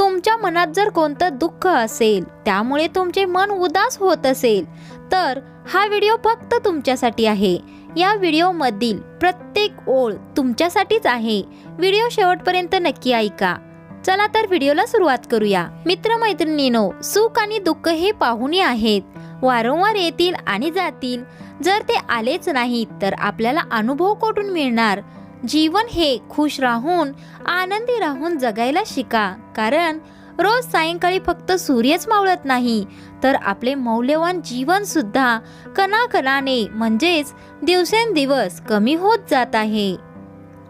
तुमच्या मनात जर कोणतं दुःख असेल त्यामुळे तुमचे मन उदास होत असेल तर हा व्हिडिओ फक्त तुमच्यासाठी आहे. या व्हिडिओमधील प्रत्येक ओळ तुमच्यासाठीच आहे. व्हिडिओ शेवटपर्यंत नक्की ऐका. चला तर व्हिडिओला सुरुवात करूया. मित्रमैत्रिणीनो सुख आणि दुःख हे पाहुणे आहेत. वारंवार येतील आणि जातील. जर ते आलेच नाही तर आपल्याला अनुभव कोठून मिळणार? जीवन हे खुश राहून आनंदी राहून जगायला शिका. कारण रोज सायंकाळी फक्त सूर्यच मावळत नाही तर आपले मौल्यवान जीवन सुद्धा कणाकणाने म्हणजेच दिवसेंदिवस कमी होत जात आहे.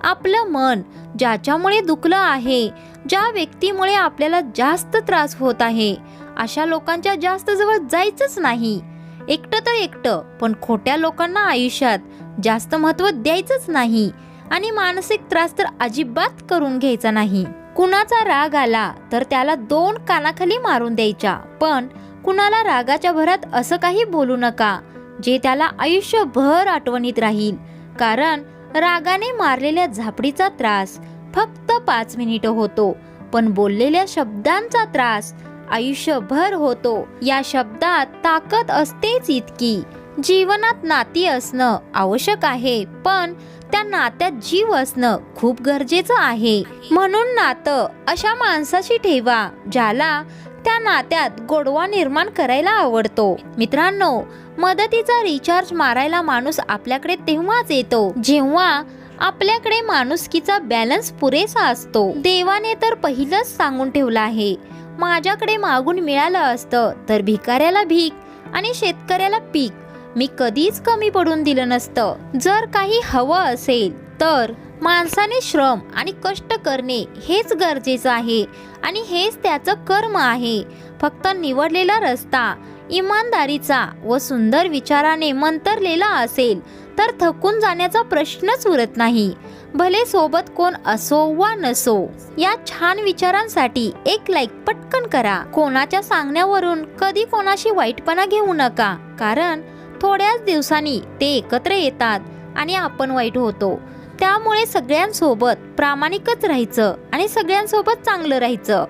आपलं मन ज्याच्यामुळे दुखलं आहे ज्या व्यक्तीमुळे आपल्याला जास्त त्रास होत आहे अशा लोकांच्या जास्त जवळ जायचंच नाही. एकटं तर एकटं पण खोट्या लोकांना आयुष्यात जास्त महत्त्व द्यायचंच नाही. आणि मानसिक त्रास तर अजिबात करून घ्यायचा नाही. कुणाचा राग आला तर त्याला दोन कानाखाली मारून द्यायच्या. पण कुणाला रागाच्या भरात असं काही बोलू नका जे त्याला आयुष्यभर आठवणीत राहील. कारण रागाने मारलेल्या झापडीचा त्रास फक्त पाच मिनिटं होतो पण बोललेल्या शब्दांचा त्रास आयुष्यभर होतो. या शब्दात ताकद असतेच इतकी. जीवनात नाती असणं आवश्यक आहे पण त्या नात्यात जीव असणं खूप गरजेचं आहे. म्हणून नातं अशा माणसाशी ठेवा ज्याला त्या नात्यात गोडवा निर्माण करायला आवडतो. मित्रांनो मदतीचा रिचार्ज मारायला माणूस आपल्याकडे तेव्हाच येतो जेव्हा आपल्याकडे माणुसकीचा बॅलन्स पुरेसा असतो. देवाने तर पहिलंच सांगून ठेवलं आहे माझ्याकडे मागून मिळालं असतं तर भिकाऱ्याला भीक आणि शेतकऱ्याला पीक. मी कधीच कमी पडून दिलं नसतं. जर काही हवं असेल तर माणसाने श्रम आणि कष्ट करणे हेच गरजेचं आहे आणि हेच त्याचं कर्म आहे. फक्त निवडलेला रस्ता इमानदारीचा व सुंदर विचाराने मंतरलेला असेल तर थकून जाण्याचा प्रश्नच उरत नाही. भले सोबत कोण असो वा नसो या छान विचारांसाठी एक लाईक पटकन करा. कोणाच्या सांगण्यावरून कधी कोणाशी वाईटपणा घेऊ नका कारण थोड्याच दिवसांनी ते एकत्र येतात आणि आपण वाईट होतो. त्यामुळे सगळ्यांसोबत प्रामाणिकच राहायचं आणि सगळ्यांसोबत चांगलं राहायचं.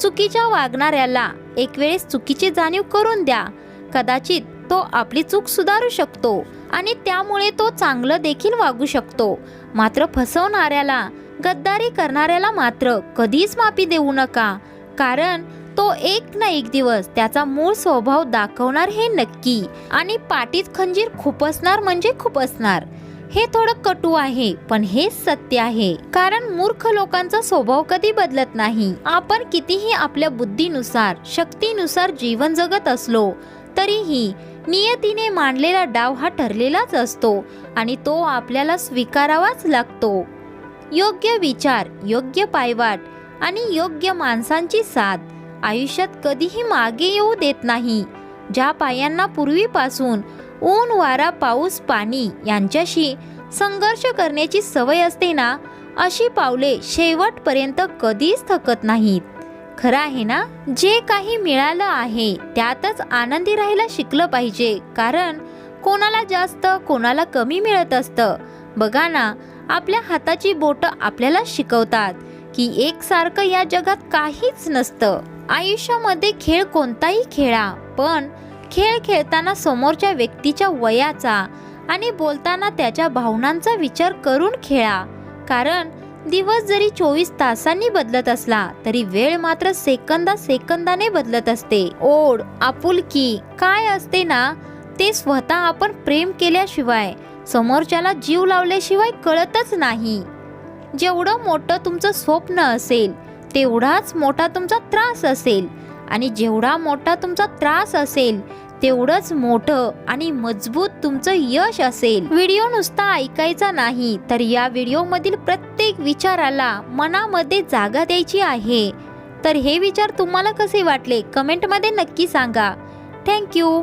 चुकीच्या वागणाऱ्याला एक वेळेस चुकीची जाणीव करून द्या. कदाचित तो आपली चूक सुधारू शकतो आणि त्यामुळे तो चांगलं देखील वागू शकतो. मात्र फसवणाऱ्याला गद्दारी करणाऱ्याला मात्र कधीच माफी देऊ नका. कारण तो एक ना एक दिवस त्याचा मूळ स्वभाव दाखवणार हे नक्की. आणि पाठीत खंजीर खुपसणार म्हणजे खुपसणार हे थोडं कटू आहे पण हे सत्य आहे. कारण मूर्ख लोकांचा स्वभाव कधी बदलत नाही. आपण कितीही आपल्या बुद्धीनुसार शक्तीनुसार जीवन जगत असलो तरीही नियतीने मांडलेला डाव हा ठरलेलाच असतो आणि तो आपल्याला स्वीकारावाच लागतो. योग्य विचार योग्य पायवाट आणि योग्य माणसांची साथ. आयुष्यात कधीही मागे येऊ देत नाही. ज्या पायांना पूर्वीपासून ऊन वारा पाऊस पाणी यांच्याशी संघर्ष करण्याची सवय असते ना अशी पावले शेवटपर्यंत कधीच थकत नाहीत. खरं आहे ना जे काही मिळालं आहे त्यातच आनंदी राहायला शिकलं पाहिजे. कारण कोणाला जास्त कोणाला कमी मिळत असतं. बघा ना आपल्या हाताची बोटं आपल्याला शिकवतात. की एकसारखं या जगात काहीच नसतं. आयुष्यामध्ये खेळ कोणताही खेळा पण खेळ खेळताना समोरच्या व्यक्तीच्या वयाचा आणि बोलताना त्याच्या भावनांचा विचार करून खेळा. कारण दिवस जरी चोवीस तासांनी बदलत असला तरी वेळ मात्र सेकंदा सेकंदाने बदलत असते. ओढ आपुलकी काय असते ना ते स्वतः आपण प्रेम केल्याशिवाय समोरच्याला जीव लावल्याशिवाय कळतच नाही. जेवढं मोठं तुमचं स्वप्न असेल तेवढाच मोठा तुमचा त्रास असेल. आणि जेवढा मोठा तुमचा त्रास असेल तेवढंच मोठं आणि मजबूत तुमचं यश असेल. व्हिडिओ नुसता ऐकायचा नाही तर या व्हिडिओमधील प्रत्येक विचाराला मनामध्ये जागा द्यायची आहे. तर हे विचार तुम्हाला कसे वाटले? कमेंटमध्ये नक्की सांगा. थँक्यू